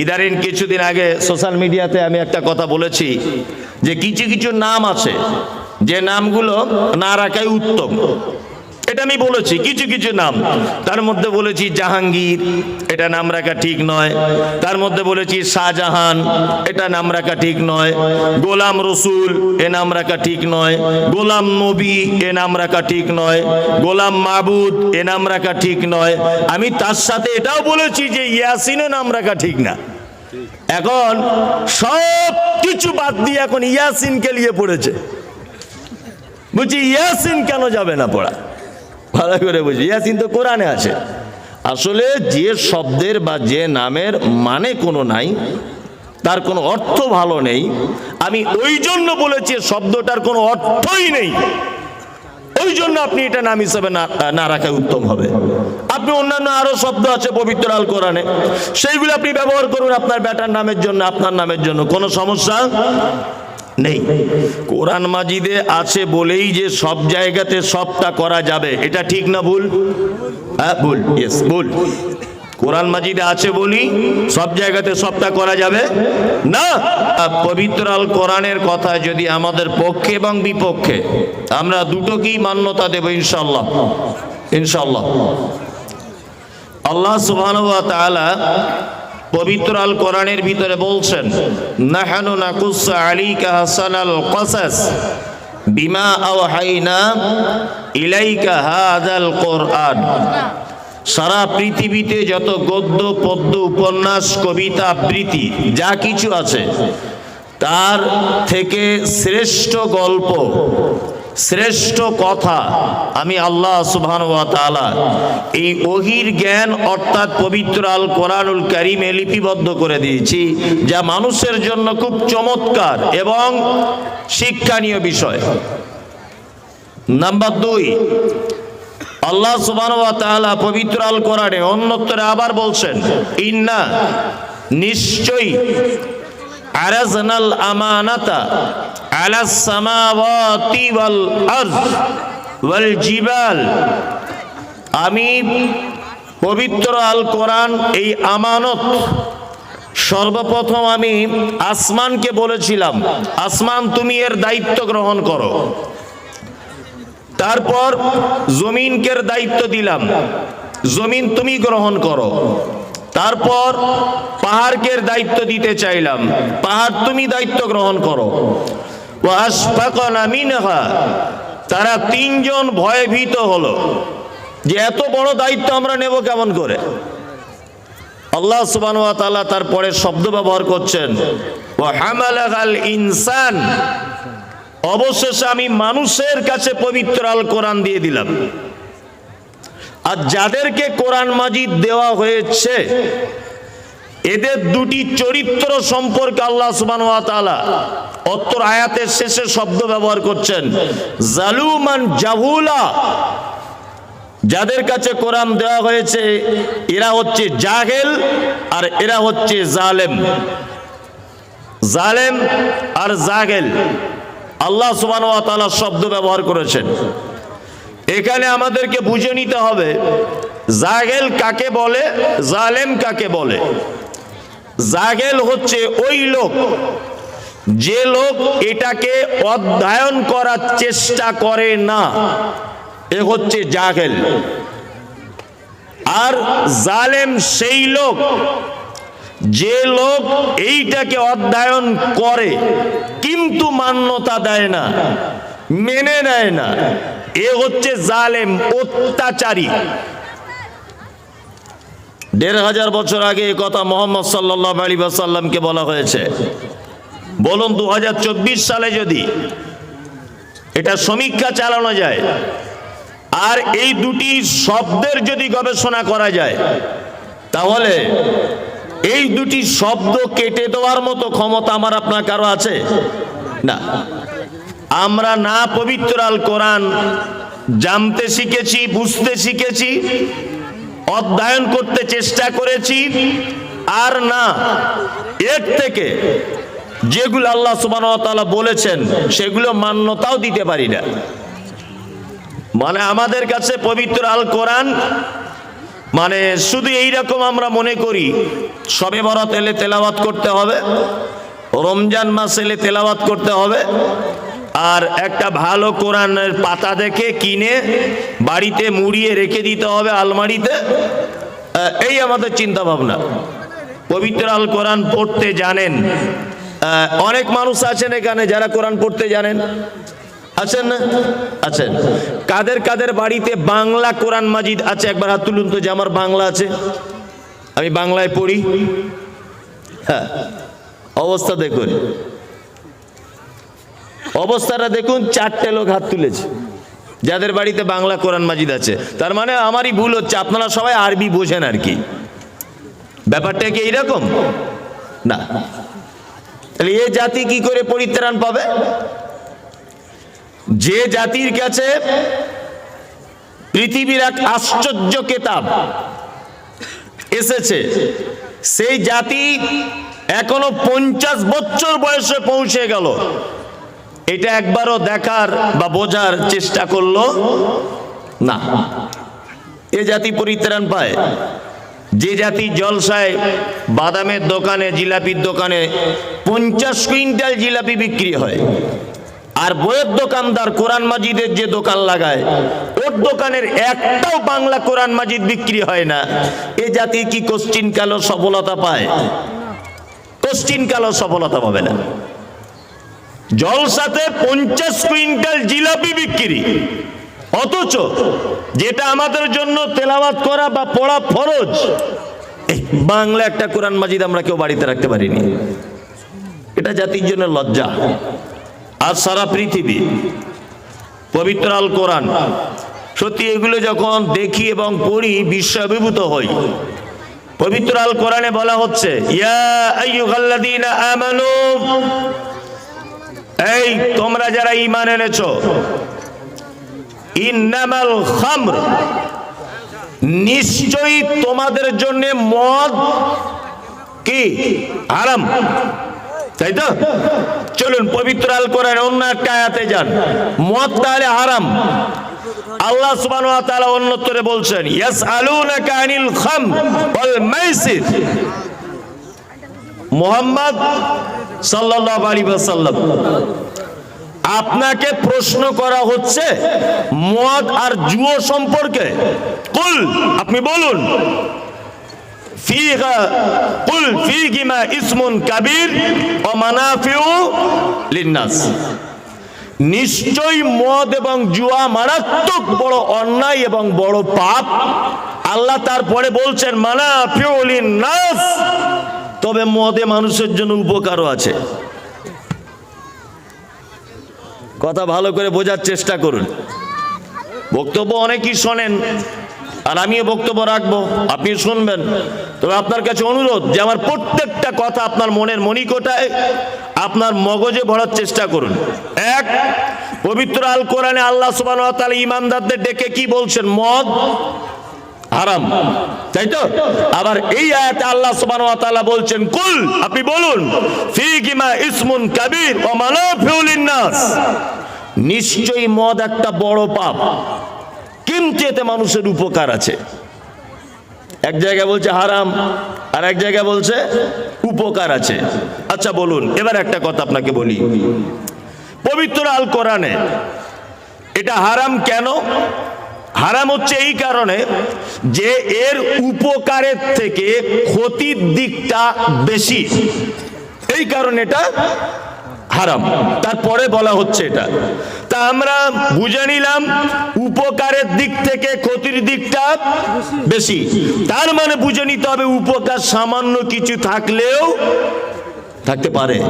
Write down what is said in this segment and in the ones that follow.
ইদারিন কিছুদিন আগে সোশ্যাল মিডিয়াতে আমি একটা কথা বলেছি যে কিছু কিছু নাম আছে, যে নামগুলো না রাখাই উত্তম। এটা আমি বলেছি, কিছু কিছু নাম। তার মধ্যে বলেছি জাহাঙ্গীর, এটা নাম রাখা ঠিক নয়। তার মধ্যে বলেছি শাহজাহান, এটা নাম রাখা ঠিক নয়। গোলাম রসুল, এ নাম রাখা ঠিক নয়। গোলাম নবী, এ নাম রাখা ঠিক নয়। গোলাম মাবুদ, এ নাম রাখা ঠিক নয়। আমি তার সাথে এটাও বলেছি যে ইয়াসিনও নাম রাখা ঠিক না। এখন সব কিছু বাদ দিয়ে এখন ইয়াসিনকে নিয়ে পড়েছে। বুঝছি ইয়াসিন কেন যাবে না পড়া? ভালো করে বুঝি ইয়াসিন তো কোরআনে আছে। আসলে যে শব্দের বা যে নামের মানে কোনো নাই, তার কোনো অর্থ ভালো নেই। আমি ওই জন্য বলেছি, শব্দটার কোনো অর্থই নেই। ওই জন্য আপনি এটা নাম হিসাবে না রাখাই উত্তম হবে। আপনি অন্যান্য আরও শব্দ আছে পবিত্র আল কোরআনে। সেইগুলো আপনি ব্যবহার করুন আপনার বেটার নামের জন্য, আপনার নামের জন্য। কোনো সমস্যা? নেই। কোরআন মাজিদে আছে বলেই যে সব জায়গাতে সবটা করা যাবে। এটা ঠিক না ভুল? হ্যাঁ ভুল। ইয়েস ভুল। কোরআন মাজিদে আছে বলি সব জায়গাতে সবটা করা যাবে? না। পবিত্র আল কোরআনের কথা যদি আমাদের পক্ষে এবং বিপক্ষে, আমরা দুটোকেই মান্যতা দেব ইনশাল্লাহ ইনশাল্লাহ আল্লাহ সুবহানাহু ওয়া তাআলা পবিত্র আল কোরআনের ভিতরে বলছেন, নাহানু নাকুসা আলাইকা হাসানাল কসাস বিমা আওহাইনা ইলাইকা হাযাল কোরআন। সারা পৃথিবীতে যত গদ্য, পদ্য, উপন্যাস, কবিতা, আবৃত্তি, যা কিছু আছে, তার থেকে শ্রেষ্ঠ গল্প শ্রেষ্ঠ কথা আমি আল্লাহ সুবহান ওয়া তাআলা এই ওহির জ্ঞান অর্থাৎ পবিত্র আল কোরআনুল কারিমে লিপিবদ্ধ করে দিয়েছি, যা মানুষের জন্য খুব চমৎকার এবং শিক্ষণীয় বিষয়। নাম্বার দুই, আল্লাহ সুবহান ওয়া তাআলা পবিত্র আল কোরআনে অন্যত্তরে আবার বলছেন, ইন্না নিশ্চয়ই আরাজনাল আমানাতা আমি পবিত্র আল কোরআন, এই আমানত সর্বপ্রথম আমি আসমানকে বলেছিলাম, আসমান তুমি এর দায়িত্ব গ্রহণ করো। তারপর জমিনকে দায়িত্ব দিলাম, জমিন তুমি গ্রহণ করো। তারপর পাহাড়কের দায়িত্ব দিতে চাইলাম, পাহাড় তুমি দায়িত্ব গ্রহণ করো। তারা তিনজন ভয়ভীত হলো যে এত বড় দায়িত্ব আমরা নেব কেমন করে? আল্লাহ তাআলা তারপরে শব্দ ব্যবহার করছেন হামালাল ইনসান। অবশেষে আমি মানুষের কাছে পবিত্র আল কোরআন দিয়ে দিলাম। আর যাদেরকে কোরআন মাজিদ দেওয়া হয়েছে এদের দুটি চরিত্র সম্পর্কে আল্লাহ সুবহান ওয়া অত্তর আয়াতের শেষে শব্দ ব্যবহার করছেন। জালুমান জাহুলা। যাদের কাছে কোরআন দেওয়া হয়েছে, এরা হচ্ছে জাহেল আর এরা হচ্ছে জালেম। জালেম আর জাগেল আল্লাহ সুবহান ওয়া শব্দ ব্যবহার করেছেন। এখানে আমাদেরকে বুঝে নিতে হবে জাগেল কাকে বলে, জালেম কাকে বলে? জাগেল হচ্ছে ওই লোক। যে লোক এটাকে অধ্যয়ন করার চেষ্টা করে না, এ হচ্ছে জাগেল। আর জালেম সেই লোক, যে লোক এইটাকে অধ্যয়ন করে, কিন্তু মান্যতা দেয় না, মেনে নেয় না। এ হচ্ছে জালেম, অত্যাচারী। দেড় হাজার বছর আগে এ কথা মোহাম্মদ সাল্লাহ আলী সাল্লামকে বলা হয়েছে। বলুন দু হাজার চব্বিশ সালে যদি এটা সমীক্ষা চালানো যায়, আর এই দুটি শব্দের যদি গবেষণা করা যায়, তাহলে এই দুটি শব্দ কেটে দেওয়ার মতো ক্ষমতা আমার আপনার কারও আছে? না। আমরা না পবিত্র আল কোরআন জানতে শিখেছি, বুঝতে শিখেছি অধ্যয়ন করতে চেষ্টা করেছি, আর না, এর থেকে যেগুলো আল্লাহ সুবান বলেছেন, সেগুলো মান্যতাও দিতে পারি না। মানে আমাদের কাছে পবিত্র আল কোরআন মানে শুধু এইরকম আমরা মনে করি, সবে বরাত এলে তেলাওয়াত করতে হবে, রমজান মাস এলে তেলাওয়াত করতে হবে আর একটা ভালো কোরআনের পাতা দেখে কিনে বাড়িতে মুড়িয়ে রেখে দিতে হবে আলমারিতে এই আমাদের চিন্তা ভাবনা পবিত্র আল কোরআন পড়তে জানেন। অনেক মানুষ আছেন এখানে যারা কোরআন পড়তে জানেন। আছেন না? আছেন। কাদের কাদের বাড়িতে বাংলা কোরআন মাজিদ আছে? একবার হাত তুলুন তো যে আমার বাংলা আছে। আমি বাংলায় পড়ি। হ্যাঁ অবস্থা দেখুন। অবস্থাটা দেখুন, চারটে লোক হাত তুলেছে। যাদের বাড়িতে বাংলা কোরআন মাজিদ আছে। তার মানে আমারই ভুল হচ্ছে, আপনারা সবাই আরবি বোঝেন আর কি। ব্যাপারটা কি এইরকম? না। তাহলে এ জাতি কি করে পরিত্রাণ পাবে? যে জাতির কাছে পৃথিবীর এক আশ্চর্য কেতাব এসেছে, সেই জাতি এখনও পঞ্চাশ বছর বয়সে পৌঁছে গেল। এটা একবারও দেখার বা বোঝার চেষ্টা করল না। এ জাতি পরিত্রাণ পায়। যে জাতি জলসায়, বাদামের দোকানে, জিলাপির দোকানে পঞ্চাশ কুইন্টাল জিলাপি বিক্রি হয়। আর বইয়ের দোকানদার কোরআন মাজিদের যে দোকান লাগায়, ওর দোকানের একটাও বাংলা কোরআন মাজিদ বিক্রি হয় না। এ জাতি কি কোশ্চিন কালো সফলতা পায়? কোশ্চিন কালো সফলতা পাবে না। জলসাতে পঞ্চাশ কুইন্টাল জিলাপি বিক্রি। অথচ যেটা আমাদের জন্য তেলাওয়াত করা বা পড়া ফরজ বাংলা একটা কোরআন মাজিদ আমরা কেউ বাড়িতে রাখতে পারিনি। এটা জাতির জন্য লজ্জা। আর সারা পৃথিবী, পবিত্র আল কোরআন, সত্যি এগুলো যখন দেখি এবং পড়ি বিশ্ববিভূত হই। পবিত্র আল কোরআনে বলা হচ্ছে, ইয়া আমানু এই, তোমরা যারা ঈমান এনেছো, ইন্নামাল খামর, নিশ্চয়ই তোমাদের জন্য মদ কি? হারাম। তাই তো? চলুন, পবিত্র আল কোরআন, অন্য একটা আয়াতে যান। মদ তাহলে হারাম। আল্লাহ অন্যত্তরে বলছেন, ইয়াসআলুনাকা আনিল খাম মাইসির। সাল্লাল্লাহু আলাইহি ওয়াসাল্লাম আপনাকে প্রশ্ন করা হচ্ছে মদ আর জুয়ো সম্পর্কে। কুল, আপনি বলুন। ইসমুন কাবীর মানাফিউ নিশ্চয়ই মদ এবং জুয়া মারাত্মক বড় অন্যায় এবং বড় পাপ। আল্লাহ তারপরে বলছেন, মানাফিউ লিন্নাস। তবে মদে মানুষের জন্য উপকারও আছে। কথা ভালো করে বোঝার চেষ্টা করুন। বক্তব্য অনেকই শোনেন, আর আমিও বক্তব্য রাখব আপনি শুনবেন। তবে আপনার কাছে অনুরোধ যে আমার প্রত্যেকটা কথা আপনার মনের মণিকোটায়, আপনার মগজে ভরার চেষ্টা করুন। এক, পবিত্র আল কোরআনে আল্লাহ সুবান ইমানদারদের ডেকে কি বলছেন? মদ হারাম। তাই তো? আবার এই আয়াতে আল্লাহ সুবহানাহু ওয়া তাআলা বলছেন, কুল আপনি বলুন, ফিহিমা ইসমুন কাবীর ওয়া মানাফিউ লিন-নাস নিশ্চয়ই মদ একটা বড় পাপ, কিন্তু এতে মানুষের উপকার আছে। এক জায়গায় বলছে হারাম, আর এক জায়গায় বলছে উপকার আছে। আচ্ছা বলুন, এবার একটা কথা আপনাকে বলি। পবিত্র আল কোরআনে এটা হারাম কেন? হারাম হচ্ছে এই কারণে যে এর উপকারের থেকে ক্ষতির দিকটা বেশি। এই কারণে এটা হারাম। তারপরে বলা হচ্ছে এটা। তা আমরা বুঝে নিলাম উপকারের দিক থেকে ক্ষতির দিকটা বেশি। তার মানে বুঝে নিতে হবে উপকার সামান্য কিছু থাকলেও থাকতে পারে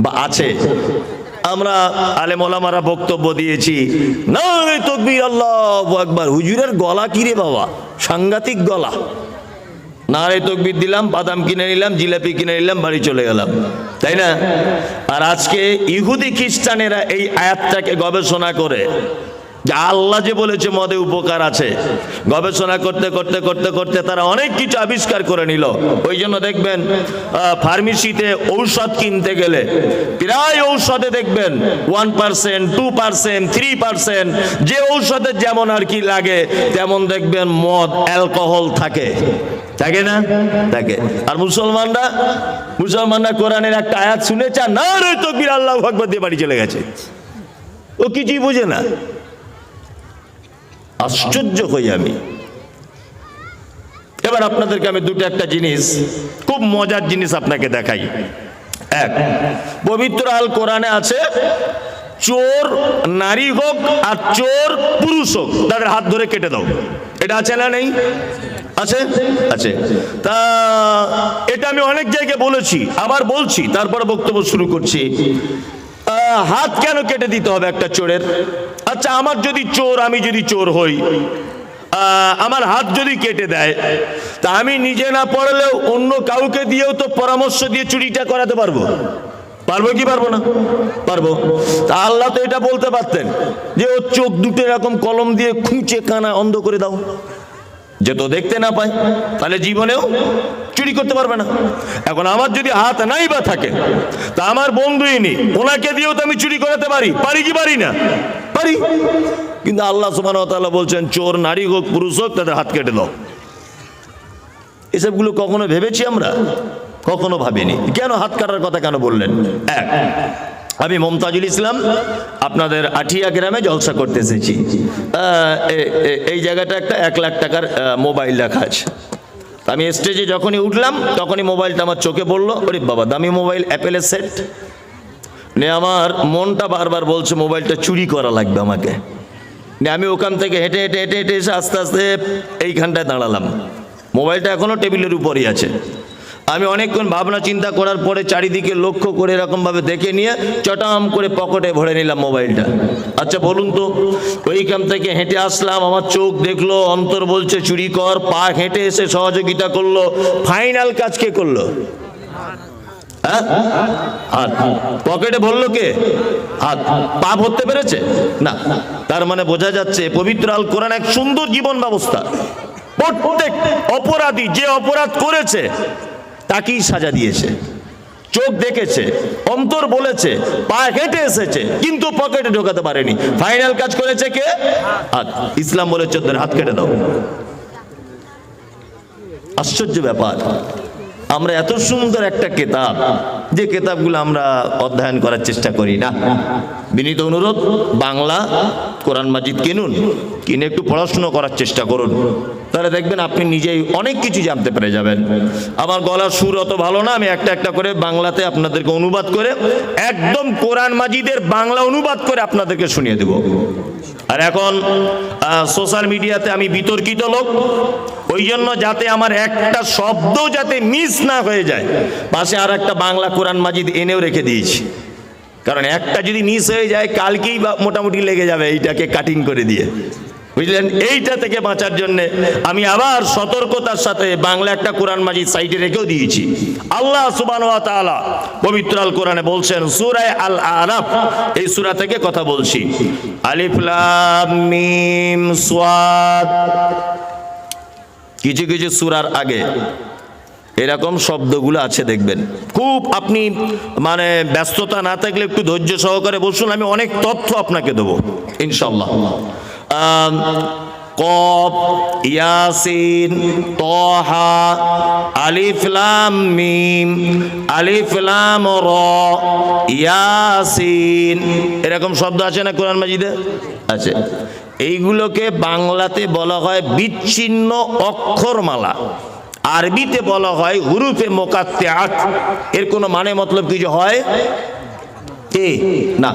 বা আছে। আমরা আলেমোলামারা বক্তব্য দিয়েছি। না তকবির, আল্লাহ একবার হুজুরের গলা কিরে বাবা? সাংঘাতিক গলা। নারে তকবির দিলাম, বাদাম কিনে নিলাম, জিলাপি কিনে নিলাম, বাড়ি চলে গেলাম। তাই না? আর আজকে ইহুদি খ্রিস্টানেরা এই আয়াতটাকে গবেষণা করে। যে আল্লাহ যে বলেছে মদে উপকার আছে। গবেষণা করতে করতে করতে করতে তারা অনেক কিছু আবিষ্কার করে নিল। ওই জন্য দেখবেন ফার্মেসিতে ঔষধ কিনতে গেলে প্রায় ঔষধে দেখবেন one percent two percent three percent যে ঔষধের যেমন আর কি লাগে, তেমন দেখবেন মদ অ্যালকোহল থাকে। থাকে না? থাকে। আর মুসলমানরা মুসলমানরা কোরআনের একটা আয়াত শুনেছে না রে তকবির আল্লাহ আকবর দিয়ে বাড়ি চলে গেছে। ও কিছুই বোঝে না। আশ্চর্য হই আমি। এবার আপনাদেরকে আমি দুটো একটা জিনিস, খুব মজার জিনিস আপনাকে দেখাই। এক, পবিত্র আল কোরআনে আছে, চোর নারী হোক আর চোর পুরুষ হোক, তাদের হাত ধরে কেটে দাও। এটা আছে না নেই? আছে? আছে। তা, এটা আমি অনেক জায়গায় বলেছি, আবার বলছি, তারপরে বক্তব্য শুরু করছি। হাত কেন কেটে দিতে হবে একটা চোরের? আচ্ছা আমার যদি চোর, আমি যদি চোর হই আমার হাত যদি কেটে দেয়, তা আমি নিজে না পড়লেও অন্য কাউকে দিয়েও তো পরামর্শ দিয়ে চুরিটা করাতে পারব? পারব কি পারব না? পারব। তা আল্লাহ তো এটা বলতে পারতেন যে, ও চোখ দুটো এরকম কলম দিয়ে খুঁচে কানা অন্ধ করে দাও। যে তো দেখতে না পায়, তাহলে জীবনেও চুরি করতে পারবে না। এখন আমার যদি হাত নাই বা থাকে, তা আমার বন্ধুই নি ওনাকে দিয়েও তো আমি চুরি করাতে পারি। পারি কি পারি না? পারি। কিন্তু আল্লাহ সুবাহ বলছেন, চোর, নারী হোক, পুরুষ হোক, তাদের হাত কেটে দাও। এসবগুলো কখনো ভেবেছি আমরা? কখনো ভাবিনি। কেন হাত কাটার কথা কেন বললেন? এক, আমি মমতাজুল ইসলাম, আপনাদের আঠিয়া গ্রামে জলসা করতে এসেছি। এই জায়গাটা একটা এক লাখ টাকার মোবাইল রাখা আছে। আমি স্টেজে যখনই উঠলাম, তখনই মোবাইলটা আমার চোখে পড়ল। ওরে বাবা, দামি মোবাইল অ্যাপেলের সেট নে, আমার মনটা বারবার বলছে মোবাইলটা চুরি করা লাগবে আমাকে। নে, আমি ওখান থেকে হেঁটে হেঁটে হেঁটে হেঁটে এসে আস্তে আস্তে এইখানটায় দাঁড়ালাম। মোবাইলটা এখনও টেবিলের উপরই আছে। আমি অনেকক্ষণ ভাবনা চিন্তা করার পরে চারিদিকে লক্ষ্য করে এরকমভাবে দেখে নিয়ে চটাম করে পকেটে ভরে নিলাম মোবাইলটা। আচ্ছা বলুন তো, ওইখান থেকে হেঁটে আসলাম, আমার চোখ দেখল, অন্তর বলছে, চুরি কর, পা হেঁটে এসে সহযোগিতা করল, ফাইনাল কাজ কে করল? হ্যাঁ? পকেটে ভরলো কে? হাত। পা ভরতে পেরেছে? না। তার মানে বোঝা যাচ্ছে, পবিত্র আল কোরআন এক সুন্দর জীবন ব্যবস্থা। প্রত্যেক অপরাধী যে অপরাধ করেছে তাকেই সাজা দিয়েছে। চোখ দেখেছে, অন্তর বলেছে, পা হেঁটে এসেছে, কিন্তু পকেটে ঢোকাতে পারেনি। ফাইনাল কাজ করেছে কে? ইসলাম বলেছে হাত কেটে দাও। আশ্চর্য ব্যাপার। আমরা এত সুন্দর একটা কেতাব, যে কেতাবগুলো আমরা অধ্যয়ন করার চেষ্টা করি না। বিনীত অনুরোধ, বাংলা, কোরআন মাজিদ কিনুন, কিনে একটু পড়াশুনো করার চেষ্টা করুন। তাহলে দেখবেন আপনি নিজেই অনেক কিছু জানতে পেরে যাবেন। আমার গলার সুর অত ভালো না, আমি একটা একটা করে বাংলাতে আপনাদেরকে অনুবাদ করে, একদম কোরআন মাজিদের বাংলা অনুবাদ করে আপনাদেরকে শুনিয়ে দেব। আর এখন সোশ্যাল মিডিয়াতে আমি বিতর্কিত লোক ওই জন্য যাতে আমার একটা শব্দ যাতে মিস না হয়ে যায়। পাশে আর একটা বাংলা কোরআন মাজিদ এনেও রেখে দিয়েছি। কারণ একটা যদি মিস হয়ে যায়, কালকেই মোটামুটি লেগে যাবে এইটাকে কাটিং করে দিয়ে। বুঝলেন? এইটা থেকে বাঁচার জন্য আমি আবার সতর্কতার সাথে বাংলা একটা কোরআন মাজিদ সাইডে রেখেও দিয়েছি। আল্লাহ সুবান পবিত্র আল কোরআনে বলছেন সুরায় আল আরাফ, এই সুরা থেকে কথা বলছি। আলিফ লাম মিম সাদ কিছু কিছু সুরার আগে এরকম শব্দগুলো আছে, দেখবেন। খুব আপনি মানে ব্যস্ততা না থাকলে একটু ধৈর্য সহকারে বসুন, আমি অনেক তথ্য আপনাকে দেবো ইনশাল্লাহ কফ, ইয়াসিন, তহা, আলিফ লাম মিম, আলিফ লাম র, ইয়াসিন, এরকম শব্দ আছে না কোরআন মাজিদে? আছে। এইগুলোকে বাংলাতে বলা হয় বিচ্ছিন্ন অক্ষরমালা। আরবিতে বলা হয় হুরুফে মোকাত্তে আট এর কোনো মানে মতলব কিছু হয়? না।